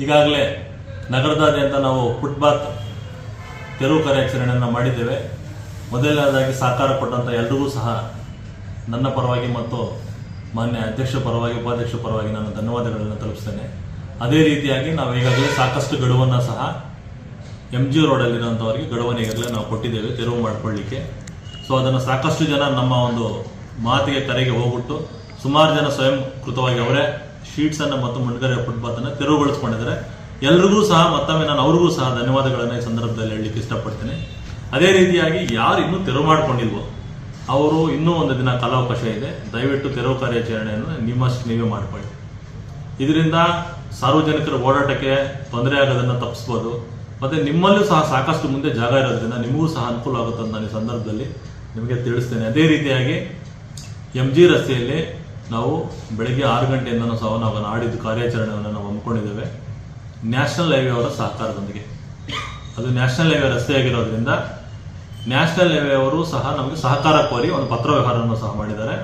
ಈಗಾಗಲೇ ನಗರದಾದ್ಯಂತ ನಾವು ಫುಟ್ಪಾತ್ ತೆರವು ಕಾರ್ಯಾಚರಣೆಯನ್ನು ಮಾಡಿದ್ದೇವೆ. ಮೊದಲನೇದಾಗಿ ಸಹಕಾರ ಕೊಟ್ಟಂಥ ಎಲ್ರಿಗೂ ಸಹ ನನ್ನ ಪರವಾಗಿ ಮತ್ತು ಮಾನ್ಯ ಅಧ್ಯಕ್ಷ ಪರವಾಗಿ ಉಪಾಧ್ಯಕ್ಷ ಪರವಾಗಿ ನಾನು ಧನ್ಯವಾದಗಳನ್ನು ತಲುಪಿಸ್ತೇನೆ. ಅದೇ ರೀತಿಯಾಗಿ ನಾವು ಈಗಾಗಲೇ ಸಾಕಷ್ಟು ಗಡುವನ್ನು ಸಹ ಎಂ ಜಿ ರೋಡಲ್ಲಿರುವಂಥವರಿಗೆ ಗಡುವನ್ನು ಈಗಾಗಲೇ ನಾವು ಕೊಟ್ಟಿದ್ದೇವೆ, ತೆರವು ಮಾಡಿಕೊಳ್ಳಿಕ್ಕೆ. ಸೊ ಅದನ್ನು ಸಾಕಷ್ಟು ಜನ ನಮ್ಮ ಒಂದು ಮಾತಿಗೆ ಕರೆಗೆ ಹೋಗ್ಬಿಟ್ಟು ಸುಮಾರು ಜನ ಸ್ವಯಂ ಕೃತವಾಗಿ ಅವರೇ ಶೀಟ್ಸನ್ನು ಮತ್ತು ಮುನ್ಗರೆ ಫುಟ್ಪಾತನ್ನು ತೆರವುಗೊಳಿಸ್ಕೊಂಡಿದ್ದಾರೆ. ಎಲ್ರಿಗೂ ಸಹ ಮತ್ತೊಮ್ಮೆ ನಾನು ಅವ್ರಿಗೂ ಸಹ ಧನ್ಯವಾದಗಳನ್ನು ಈ ಸಂದರ್ಭದಲ್ಲಿ ಹೇಳಲಿಕ್ಕೆ ಇಷ್ಟಪಡ್ತೇನೆ. ಅದೇ ರೀತಿಯಾಗಿ ಯಾರು ಇನ್ನೂ ತೆರವು ಮಾಡ್ಕೊಂಡಿಲ್ವೋ, ಅವರು ಇನ್ನೂ ಒಂದು ದಿನ ಕಾಲಾವಕಾಶ ಇದೆ. ದಯವಿಟ್ಟು ತೆರವು ಕಾರ್ಯಾಚರಣೆಯನ್ನು ನಿಮ್ಮಷ್ಟು ನೀವೇ ಮಾಡಿಕೊಳ್ಳಿ. ಇದರಿಂದ ಸಾರ್ವಜನಿಕರ ಓಡಾಟಕ್ಕೆ ತೊಂದರೆ ಆಗೋದನ್ನು ತಪ್ಪಿಸ್ಬೋದು. ಮತ್ತೆ ನಿಮ್ಮಲ್ಲೂ ಸಹ ಸಾಕಷ್ಟು ಮುಂದೆ ಜಾಗ ಇರೋದ್ರಿಂದ ನಿಮಗೂ ಸಹ ಅನುಕೂಲ ಆಗುತ್ತೆ ಅಂತ ನಾನು ಈ ಸಂದರ್ಭದಲ್ಲಿ ನಿಮಗೆ ತಿಳಿಸ್ತೇನೆ. ಅದೇ ರೀತಿಯಾಗಿ ಎಂ ಜಿ ರಸ್ತೆಯಲ್ಲಿ ನಾವು ಬೆಳಗ್ಗೆ ಆರು ಗಂಟೆಯಿಂದ ಸಹ ನಾವು ನಾಡಿದ್ದು ಕಾರ್ಯಾಚರಣೆಯನ್ನು ನಾವು ಹಮ್ಮಿಕೊಂಡಿದ್ದೇವೆ. ನ್ಯಾಷನಲ್ ಹೈವೇ ಅವರ ಸಹಕಾರದೊಂದಿಗೆ. ಅದು ನ್ಯಾಷನಲ್ ಹೈವೇ ರಸ್ತೆಯಾಗಿರೋದ್ರಿಂದ ನ್ಯಾಷನಲ್ ಹೈವೇ ಅವರು ಸಹ ನಮಗೆ ಸಹಕಾರ ಕೋರಿ ಒಂದು ಪತ್ರ ವ್ಯವಹಾರವನ್ನು ಸಹ ಮಾಡಿದ್ದಾರೆ.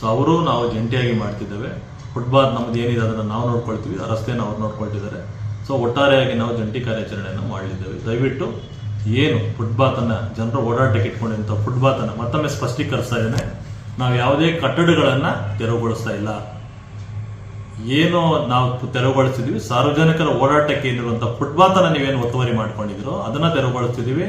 ಸೊ ಅವರು ನಾವು ಜಂಟಿಯಾಗಿ ಮಾಡ್ತಿದ್ದೇವೆ. ಫುಟ್ಪಾತ್ ನಮ್ದು ಏನಿದೆ ಅದನ್ನು ನಾವು ನೋಡ್ಕೊಳ್ತೀವಿ, ಆ ರಸ್ತೆಯನ್ನು ಅವ್ರು ನೋಡ್ಕೊಳ್ತಿದ್ದಾರೆ. ಸೊ ಒಟ್ಟಾರೆಯಾಗಿ ನಾವು ಜಂಟಿ ಕಾರ್ಯಾಚರಣೆಯನ್ನು ಮಾಡಲಿದ್ದೇವೆ ದಯವಿಟ್ಟು ಏನು ಫುಟ್ಪಾತನ್ನು ಜನರು ಓಡಾಟಕ್ಕೆ ಇಟ್ಕೊಂಡಿರುವಂಥ ಫುಟ್ಪಾತನ್ನು ಮತ್ತೊಮ್ಮೆ ಸ್ಪಷ್ಟೀಕರಿಸ್ತಾ ಇದ್ದೇನೆ. ನಾವು ಯಾವುದೇ ಕಟ್ಟಡಗಳನ್ನು ತೆರವುಗೊಳಿಸ್ತಾ ಇಲ್ಲ. ಏನು ನಾವು ತೆರವುಗೊಳಿಸಿದ್ವಿ. ಸಾರ್ವಜನಿಕರ ಓಡಾಟಕ್ಕೆ ಏನಿರುವಂಥ ಫುಟ್ಪಾತನ್ನು ನೀವೇನು ಒತ್ತುವರಿ ಮಾಡ್ಕೊಂಡಿದ್ರೋ ಅದನ್ನ ತೆರವುಗೊಳಿಸ್ತಿದ್ದೀವಿ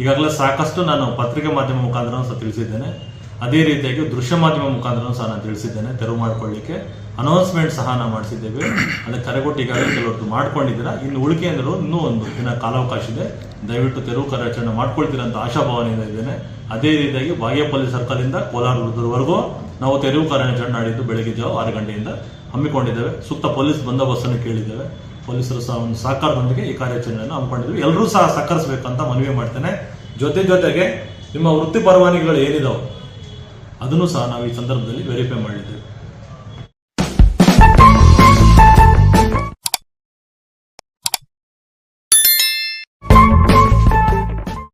ಈಗಾಗಲೇ ಸಾಕಷ್ಟು ನಾನು ಪತ್ರಿಕೆ ಮಾಧ್ಯಮ ಮುಖಾಂತರ ಸಹ ತಿಳಿಸಿದ್ದೇನೆ. ಅದೇ ರೀತಿಯಾಗಿ ದೃಶ್ಯ ಮಾಧ್ಯಮ ಮುಖಾಂತರ ಸಹ ನಾನು ತಿಳಿಸಿದ್ದೇನೆ. ತೆರವು ಮಾಡಿಕೊಳ್ಳಿಕ್ಕೆ ಅನೌನ್ಸ್ಮೆಂಟ್ ಸಹ ನಾವು ಮಾಡಿಸಿದ್ದೇವೆ. ಅದಕ್ಕೆ ಕರೆಗೊಟ್ಟು ಈಗಾಗಲೇ ಕೆಲವತ್ತು ಮಾಡ್ಕೊಂಡಿದ್ದೀರಾ? ಇನ್ನು ಉಳಿಕೆ ಅಂದರೂ ಇನ್ನೂ ಒಂದು ದಿನ ಕಾಲಾವಕಾಶ ಇದೆ. ದಯವಿಟ್ಟು ತೆರವು ಕಾರ್ಯಾಚರಣೆ ಮಾಡ್ಕೊಳ್ತೀರಾ ಅಂತ ಆಶಾಭಾವನೆಯಿಂದ ಇದ್ದೇನೆ. ಅದೇ ರೀತಿಯಾಗಿ ಬಾಗೇಪಲ್ಲಿ ಸರ್ಕಲಿಂದ ಕೋಲಾರ ವೃದ್ಧರವರೆಗೂ ನಾವು ತೆರವು ಕಾರ್ಯಾಚರಣೆ ನಾಡಿದ್ದು ಬೆಳಗ್ಗೆ ಜಾವ ಆರು ಗಂಟೆಯಿಂದ ಹಮ್ಮಿಕೊಂಡಿದ್ದೇವೆ. ಸೂಕ್ತ ಪೊಲೀಸ್ ಬಂದೋಬಸ್ತನ್ನು ಕೇಳಿದ್ದೇವೆ. ಪೊಲೀಸರು ಸಹ ಒಂದು ಸಹಕಾರದೊಂದಿಗೆ ಈ ಕಾರ್ಯಾಚರಣೆಯನ್ನು ಹಮ್ಮಿಕೊಂಡಿದ್ವಿ ಎಲ್ಲರೂ ಸಹ ಸಹಕರಿಸಬೇಕಂತ ಮನವಿ ಮಾಡ್ತೇನೆ. ಜೊತೆ ಜೊತೆಗೆ ನಿಮ್ಮ ವೃತ್ತಿ ಪರವಾನಿಗಳು ಏನಿದಾವೆ? ಅದನ್ನು ಸಹ ನಾವು ಈ ಸಂದರ್ಭದಲ್ಲಿ ವೆರಿಫೈ ಮಾಡಿದ್ದೇವೆ.